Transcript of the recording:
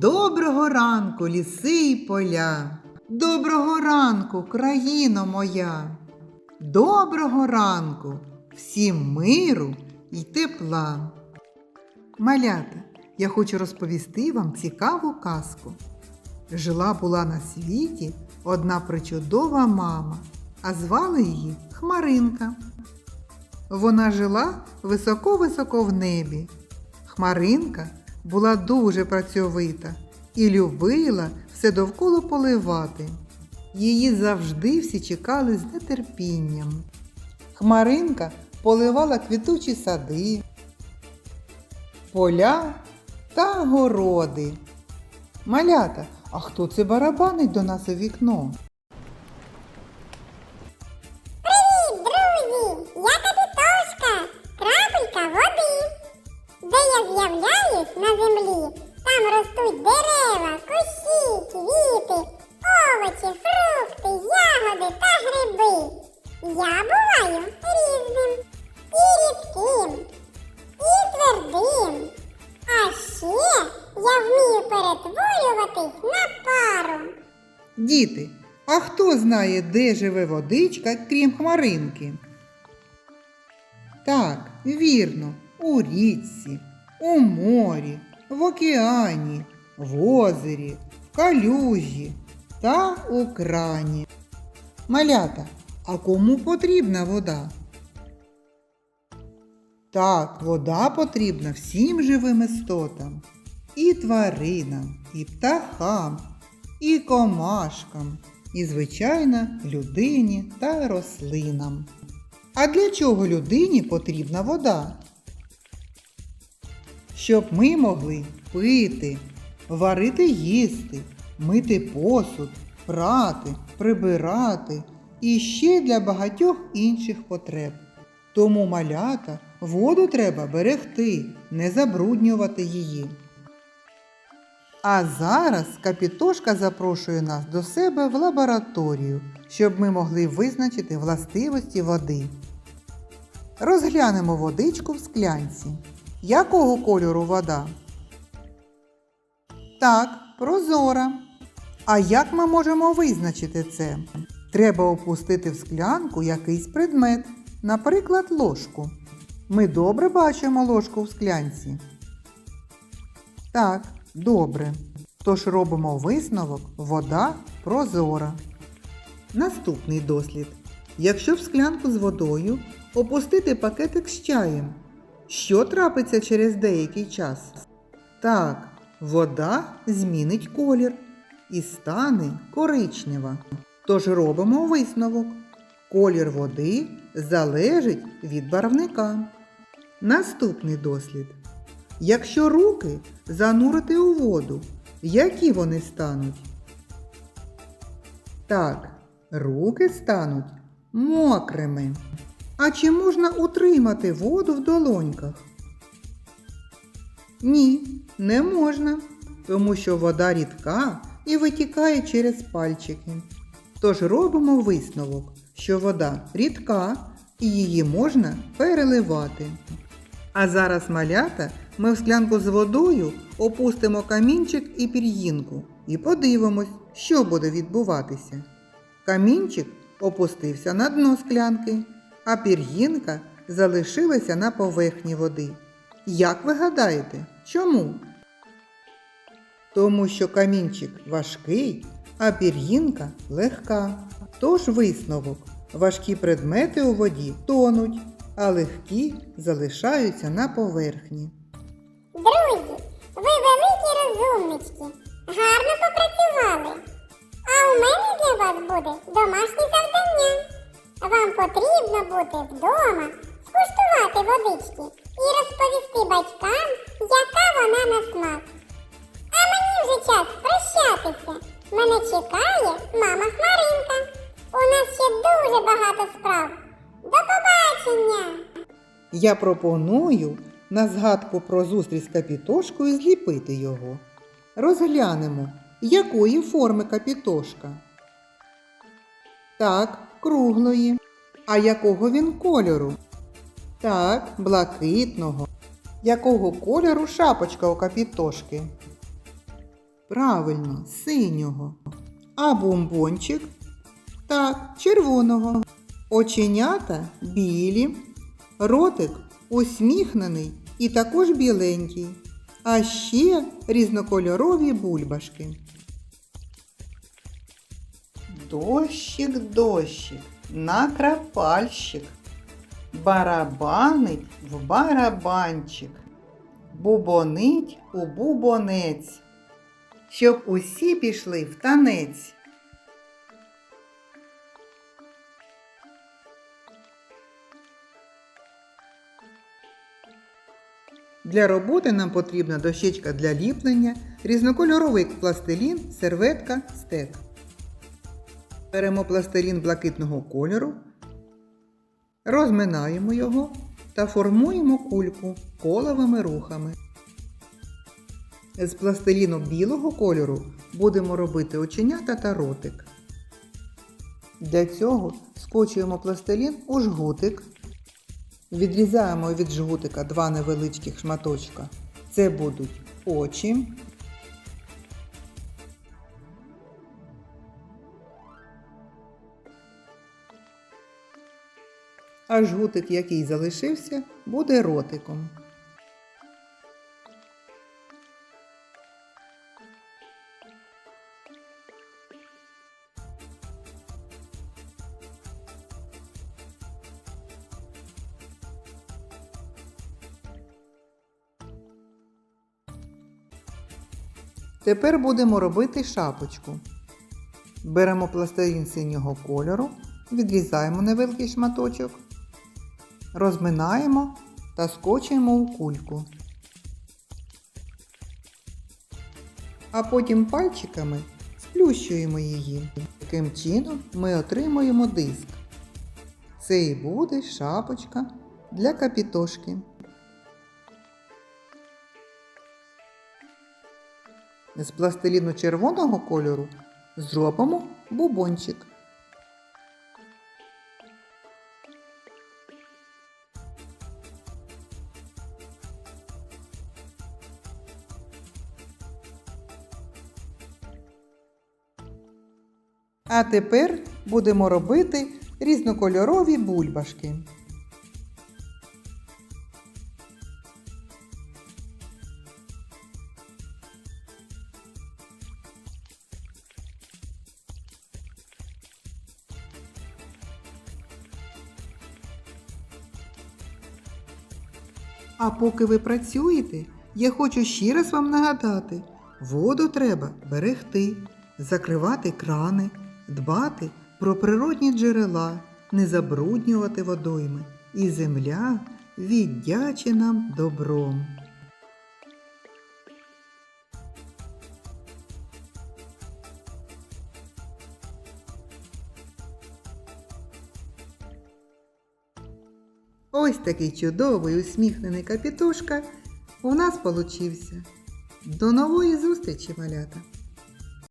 Доброго ранку, ліси й поля. Доброго ранку, країно моя. Доброго ранку, всім миру й тепла. Малята, я хочу розповісти вам цікаву казку. Жила була на світі одна причудова мама, а звали її Хмаринка. Вона жила високо-високо в небі. Хмаринка була дуже працьовита і любила все довкола поливати. Її завжди всі чекали з нетерпінням. Хмаринка поливала квітучі сади, поля та городи. Малята, а хто це барабанить до нас у вікно? Кущі, квіти, овочі, фрукти, ягоди та гриби. Я буваю різним, і рідким, і твердим. А ще я вмію перетворюватись на пару. Діти, а хто знає, де живе водичка, крім хмаринки? Так, вірно, у річці, у морі, в океані, в озері, в калюжі та у крані. Малята, а кому потрібна вода? Так, вода потрібна всім живим істотам. І тваринам, і птахам, і комашкам, і, звичайно, людині та рослинам. А для чого людині потрібна вода? Щоб ми могли пити, варити їсти, мити посуд, прати, прибирати і ще для багатьох інших потреб. Тому малята воду треба берегти, не забруднювати її. А зараз Капітошка запрошує нас до себе в лабораторію, щоб ми могли визначити властивості води. Розглянемо водичку в склянці. Якого кольору вода? Так, прозора. А як ми можемо визначити це? Треба опустити в склянку якийсь предмет, наприклад, ложку. Ми добре бачимо ложку в склянці. Так, добре. Тож робимо висновок вода прозора. Наступний дослід. Якщо в склянку з водою опустити пакетик з чаєм, що трапиться через деякий час? Так, вода змінить колір і стане коричнева. Тож робимо висновок. Колір води залежить від барвника. Наступний дослід. Якщо руки занурити у воду, які вони стануть? Так, руки стануть мокрими. А чи можна утримати воду в долоньках? Ні, не можна, тому що вода рідка і витікає через пальчики. Тож робимо висновок, що вода рідка і її можна переливати. А зараз малята ми в склянку з водою опустимо камінчик і пір'їнку і подивимось, що буде відбуватися. Камінчик опустився на дно склянки, а пір'їнка залишилася на поверхні води. Як ви гадаєте, чому? Тому що камінчик важкий, а пір'їнка легка. Тож висновок. Важкі предмети у воді тонуть, а легкі залишаються на поверхні. Друзі, ви великі розумнички, гарно попрацювали. А у мене для вас буде домашнє завдання. Вам потрібно бути вдома, скуштувати водички і розповісти батькам, яка вона на смак. А мені вже час прощатися. Мене чекає мама Хмаринка. У нас ще дуже багато справ. До побачення! Я пропоную на згадку про зустріч з капітошкою зліпити його. Розглянемо, якої форми капітошка. Так, круглої. А якого він кольору? Так, блакитного. Якого кольору шапочка у капітошки? Правильно, синього. А бомбончик? Так, червоного. Оченята білі, ротик усміхнений і також біленький. А ще різнокольорові бульбашки. Дощик, дощик, накрапальщик, барабанить в барабанчик, бубонить у бубонець, щоб усі пішли в танець. Для роботи нам потрібна дощечка для ліплення, різнокольоровий пластилін, серветка, стек. Беремо пластилін блакитного кольору, розминаємо його та формуємо кульку коловими рухами. З пластиліну білого кольору будемо робити оченята та ротик. Для цього скочуємо пластилін у жгутик. Відрізаємо від жгутика два невеличких шматочка. Це будуть очі. А жгутик, який залишився, буде ротиком. Тепер будемо робити шапочку. Беремо пластилін синього кольору, відрізаємо невеликий шматочок, розминаємо та скочуємо у кульку. А потім пальчиками сплющуємо її. Таким чином ми отримуємо диск. Це і буде шапочка для капітошки. З пластиліну червоного кольору зробимо бубончик. А тепер будемо робити різнокольорові бульбашки. А поки ви працюєте, я хочу ще раз вам нагадати: воду треба берегти, закривати крани, дбати про природні джерела, не забруднювати водойми, і земля віддяче нам добром. Ось такий чудовий усміхнений капітушка у нас получився. До нової зустрічі, малята!